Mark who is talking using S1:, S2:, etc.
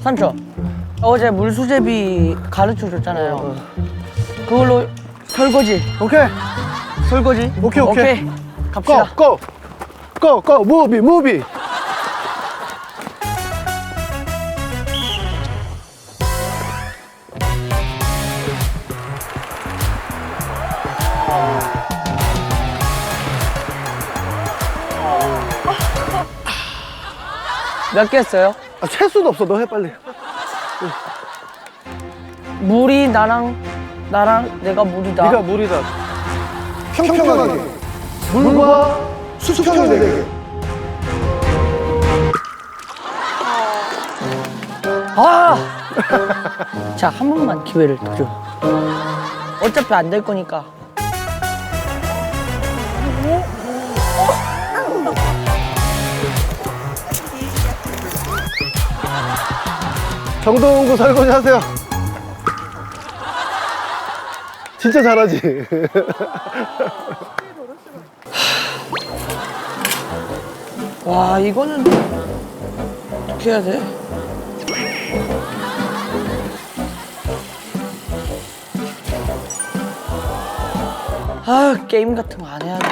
S1: 삼촌 어제 물수제비 가르쳐 줬잖아요. 그걸로 설거지,
S2: 오케이.
S1: 설거지.
S2: 오케이, 오케이.
S1: 갑시다.
S2: 고! 고! 고! 고! 무비 무비.
S1: 몇 개 했어요?
S2: 아, 셀 수도 없어. 너 해 빨리.
S1: 물이 나랑 나랑 내가 물이다.
S2: 네가 물이다. 평평하게. 물과 수평이 되게.
S1: 아! 자, 한 번만 기회를 드려. 어차피 안 될 거니까.
S2: 정동구 설거지 하세요. 진짜 잘하지.
S1: 와, 이거는 어떻게 해야 돼? 아, 게임 같은 거 안 해야 돼.